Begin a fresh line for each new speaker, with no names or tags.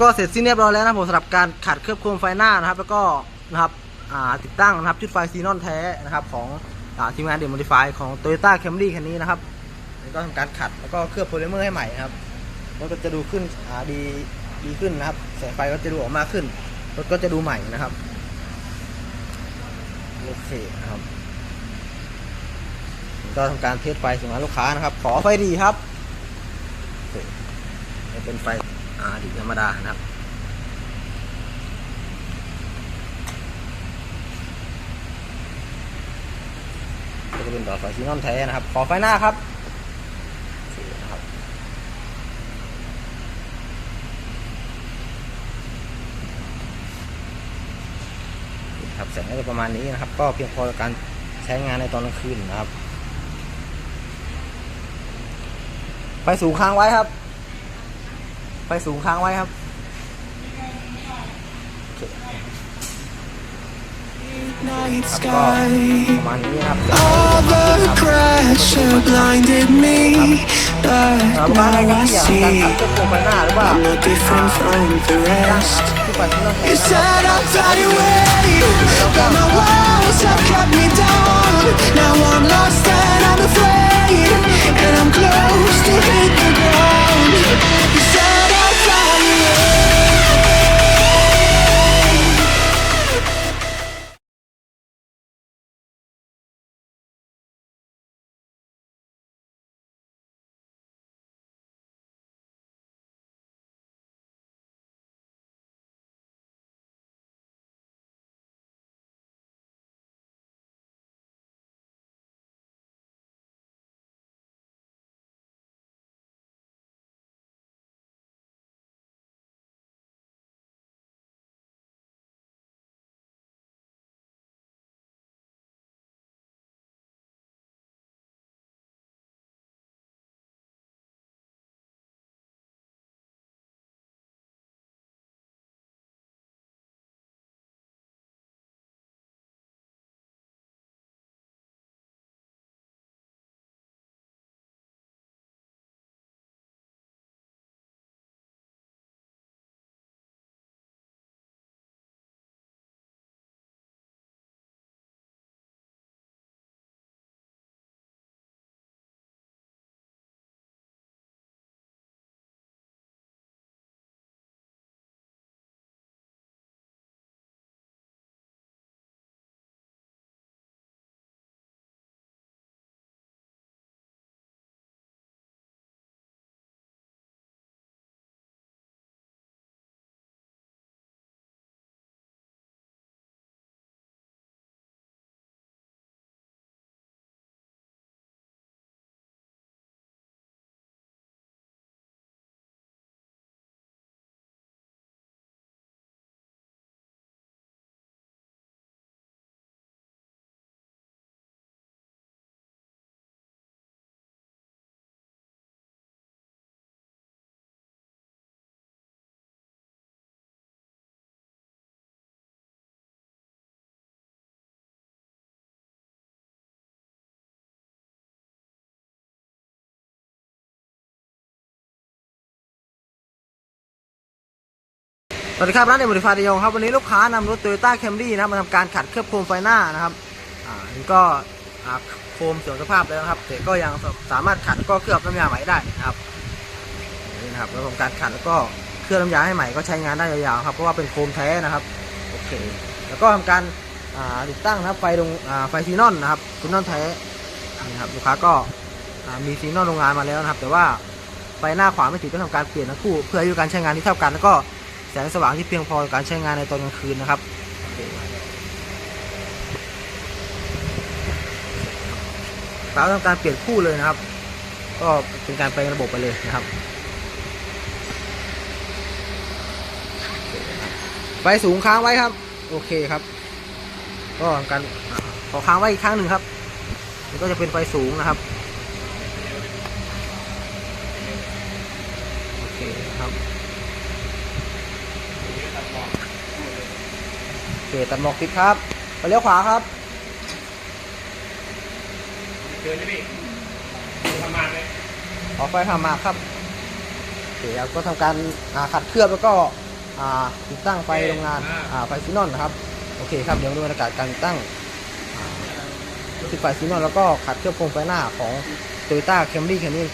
ก็เสร็จสิ้นเรียบร้อยแล้วนะผมสำหรับการขัดเคลือบโคมไฟหน้านะครับ แล้วก็นะครับติดตั้งนะครับชุดไฟซีนอนแท้นะครับของอทีมงานเดม o ม i ิฟายของ Toyota Camry คันนี้นะครับแล้วก็ทำการขัดแล้วก็เคลือบโพลิเมอร์ให้ใหม่นะครับแล้วก็จะดูขึ้นดีดีขึ้นนะครับแสงไฟก็จะดูออกมากขึ้นรถก็จะดูใหม่นะครับโอเคนะครับก็ทำการเทสไฟส่งให้ลูกค้านะครับ ขอไฟดีครับเป็นไฟ อ่าดีธรรมดานะครับก็จะเป็นดอกไฟซีนอนแท้นะครับ ขอไฟหน้าครับโอเคนะครับครับ แสงก็จะประมาณนี้นะครับ ก็เพียงพอต่อการใช้งานในตอนกลางคืนนะครับ ไฟสูงค้างไว้ครับ ไฟสูงค้างไว้ครับโอเค
Night
ครับก็
sky.
ประมาณนี้นะครับ
All the pressure blinded me, but
ครับบ้านใน
now I
ที่อย่างการ
see
ขับเครื่องโคมไฟหน้าหรือว่า
I'm not different from the rest.
ที่ไฟซีนอนแท้
You
นะครับ
said I'd fly away, but my walls have cut me down. Now I'm lost and I'm afraid, and I'm close to hit the ground.
สวัสดีครับร้านเดม o ม i ิฟายระยองครับวันนี้ลูกค้านำรถ Toyota Camry นะครับมาทำการขัดเคลือบโคมไฟหน้านะครับอ่านี่ก็อ่าโคมเสื่อมสภาพแล้วนะครับแต่ก็ยังสามารถขัดก็เคลือบน้ำยาใหม่ได้นะครับนี่นะครับแล้วทำการขัดแล้วก็เคลือบน้ำยาให้ใหม่ก็ใช้งานได้ยาวๆครับเพราะว่าเป็นโคมแท้นะครับโอเคแล้วก็ทำการอ่าติดตั้งนะครับไฟตรงอ่าไฟซีนอนนะครับซีนอนแท้นี่นะครับลูกค้าก็อ่ามีซีนอนโรงงานมาแล้วนะครับ แต่ว่าไฟหน้าขวาไม่ติดต้องทำการเปลี่ยนทั้งคู่เพื่ออายุการใช้งานที่เท่ากันแล้วก็ สงสว่างที่เพียงพอการใช้งานในตอนกลางคืนนะครับเราทำการเปลี่ยนคู่เลยนะครับ ก็เป็นการไประบบไปเลยนะครับไฟสูงค้างไว้ครับ โอเคครับ ก็ทำการขอค้างไว้อีกครั้งหนึ่งครับมันก็จะเป็นไฟสูงนะครับโอเคครับ โอเค ตัดหมอกติดครับ ไปเลี้ยวขวาครับ
เดินเลยพี่ทำงานเลย
ออกไฟทำมาครับโอเคครับก็ทำการอ่าขัดเคลือบแล้วก็อ่าติดตั้งไฟโรงงานอ่าไฟซีนอนนะครับ โอเคครับ เดี๋ยวมาดูบรรยากาศการติดตั้งอ่าติดไฟซีนอนแล้วก็ขัดเคลือบโคมไฟหน้าของ Toyota Camry คันนี้